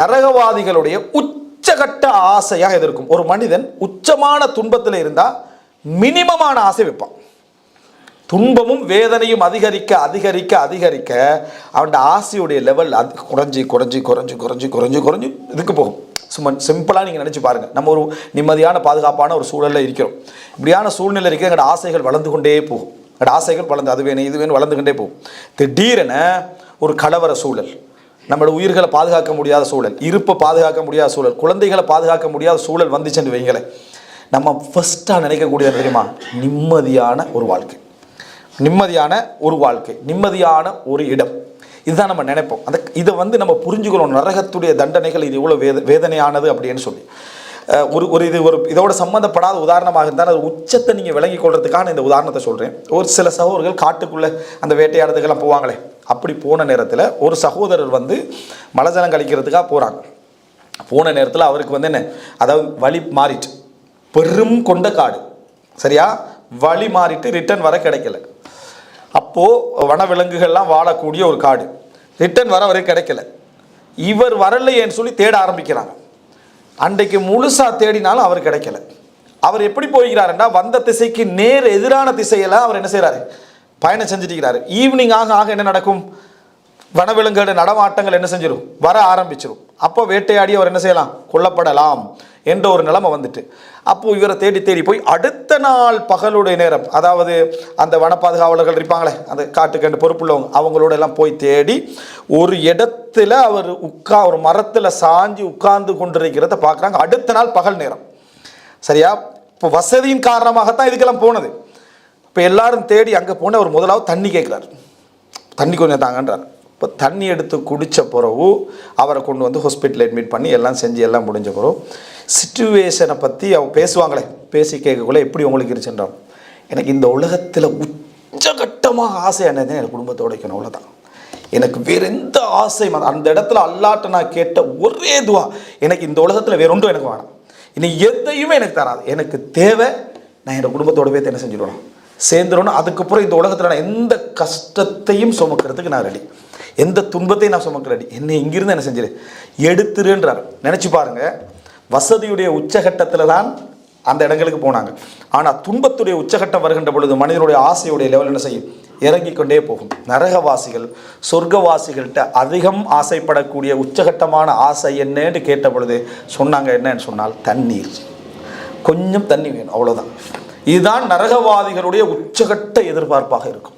நரகவாதிகளுடைய உச்சகட்ட ஆசையாக இது இருக்கும் ஒரு மனிதன் உச்சமான துன்பத்தில் இருந்தால் மினிமமான ஆசை வைப்பான். துன்பமும் வேதனையும் அதிகரிக்க அதிகரிக்க அதிகரிக்க அவன் ஆசையுடைய லெவல் அது குறைஞ்சி குறைஞ்சி குறைஞ்சி குறைஞ்சி குறைஞ்சி குறைஞ்சி இதுக்கு போகும். சும்மா சிம்பிளாக நீங்கள் நினச்சி பாருங்கள் நம்ம ஒரு நிம்மதியான பாதுகாப்பான ஒரு சூழலில் இருக்கிறோம். இப்படியான சூழ்நிலை இருக்கிற எங்களோட ஆசைகள் வளர்ந்து கொண்டே போகும். எங்களோட ஆசைகள் வளர்ந்து அது வேணும் இது வேணும் வளர்ந்து கொண்டே போகும். திடீரென ஒரு கலவர சூழல். நம்மளோட உயிர்களை பாதுகாக்க முடியாத சூழல் இருப்பை பாதுகாக்க முடியாத சூழல் குழந்தைகளை பாதுகாக்க முடியாத சூழல் வந்துச்சுன்னு வைங்களேன். நம்ம ஃபஸ்ட்டாக நினைக்கக்கூடியது தெரியுமா? நிம்மதியான ஒரு வாழ்க்கை. நிம்மதியான ஒரு வாழ்க்கை. நிம்மதியான ஒரு இடம். இதுதான் நம்ம நினைப்போம். அந்த இதை வந்து நம்ம புரிஞ்சுக்கணும். நரகத்துடைய தண்டனைகள் இது இவ்வளோ வேத வேதனையானது அப்படின்னு சொல்லி. ஒரு ஒரு இது ஒரு இதோட சம்மந்தப்படாத உதாரணமாக இருந்தால் அது உச்சத்தை நீங்கள் விளங்கி கொள்றதுக்கான இந்த உதாரணத்தை சொல்கிறேன் ஒரு சில சகோதரர்கள் காட்டுக்குள்ளே அந்த வேட்டையாடுறதுக்கெல்லாம் போவாங்களே. அப்படி போன நேரத்தில் ஒரு சகோதரர் வந்து மலஜலம் கழிக்கிறதுக்காக போகிறாங்க போன நேரத்தில் அவருக்கு வந்து என்ன? அதாவது வழி மாறிட்டு பெரும் கொண்ட காடு. சரியா? வழி மாறிட்டு ரிட்டர்ன் வர கிடைக்கல. அப்போது வனவிலங்குகள்லாம் வாழக்கூடிய ஒரு காடு. ரிட்டர்ன் வர வரை கிடைக்கல. இவர் வரலையேன்னு சொல்லி தேட ஆரம்பிக்கிறாங்க. அன்றைக்கு முழுசாக தேடினாலும் அவர் கிடைக்கல. அவர் எப்படி போய்கிறாருன்னா வந்த திசைக்கு நேர் எதிரான திசையில் அவர் என்ன செய்கிறாரு பயணம் செஞ்சுட்டு ஈவினிங் ஆக ஆக என்ன நடக்கும்? வனவிலங்குகளோட நடமாட்டங்கள் என்ன செஞ்சிடும் வர ஆரம்பிச்சிடும் அப்போ வேட்டையாடி அவர் என்ன செய்யலாம்? கொல்லப்படலாம் என்ற ஒரு நிலைமை வந்துட்டு. அப்போது இவரை தேடி தேடி போய் அடுத்த நாள் பகலுடைய நேரம் அதாவது அந்த வன பாதுகாவலர்கள் இருப்பாங்களே அந்த காட்டுக்கண்டு பொறுப்புள்ளவங்க அவங்களோட எல்லாம் போய் தேடி ஒரு இடத்துல அவர் உட்கா ஒரு மரத்தில் சாஞ்சி உட்கார்ந்து கொண்டிருக்கிறத பார்க்குறாங்க. அடுத்த நாள் பகல் நேரம். சரியா? இப்போ வசதியின் காரணமாகத்தான் இதுக்கெல்லாம் போனது. இப்போ எல்லாரும் தேடி அங்கே போனால் அவர் முதலாவது தண்ணி கேட்குறாரு. தண்ணி கொஞ்சம் தாங்கன்றார். இப்போ தண்ணி எடுத்து குடித்த பிறகு அவரை கொண்டு வந்து ஹாஸ்பிட்டலில் அட்மிட் பண்ணி எல்லாம் செஞ்சு எல்லாம் முடிஞ்ச பிறகு சுச்சுவேஷனை பற்றி அவங்க பேசுவாங்களே பேசி கேட்கக்குள்ளே எப்படி உங்களுக்கு இருச்சுன்றான் எனக்கு இந்த உலகத்தில் உச்சகட்டமாக ஆசை என்னது எனக்கு குடும்பத்தோட வைக்கணும் அவ்வளோதான் எனக்கு வேற எந்த ஆசையும் அந்த- இடத்துல அல்லாட்ட நான் கேட்ட ஒரே துவா எனக்கு இந்த உலகத்தில் வேற ஒன்றும் எனக்கு வேணாம். இனி எதையுமே எனக்கு தராது. எனக்கு தேவை நான் என் குடும்பத்தோட போய் என்ன செஞ்சிடணும்? சேர்ந்துடணும் அதுக்கப்புறம் இந்த உலகத்தில் நான் எந்த கஷ்டத்தையும் சுமக்கிறதுக்கு நான் ரெடி எந்த துன்பத்தையும் நான் சுமக்க ரெடி என்னை இங்கிருந்து என்ன செஞ்சிரு? எடுத்துருன்றார். நினச்சி பாருங்கள் வசதியுடைய உச்சகட்டத்தில் தான் அந்த இடங்களுக்கு போனாங்க. ஆனால் துன்பத்துடைய உச்சகட்டம் வருகின்ற பொழுது மனிதனுடைய ஆசையுடைய லெவல் என்ன செய்யும்? இறங்கிக் கொண்டே போகும். நரகவாசிகள் சொர்க்கவாசிகள்கிட்ட அதிகம் ஆசைப்படக்கூடிய உச்சகட்டமான ஆசை என்னன்னு கேட்ட பொழுது சொன்னாங்க என்னன்னு சொன்னால் தண்ணீர். கொஞ்சம் தண்ணி வேணும் அவ்வளோதான் இதுதான் நரகவாதிகளுடைய உச்சகட்ட எதிர்பார்ப்பாக இருக்கும்.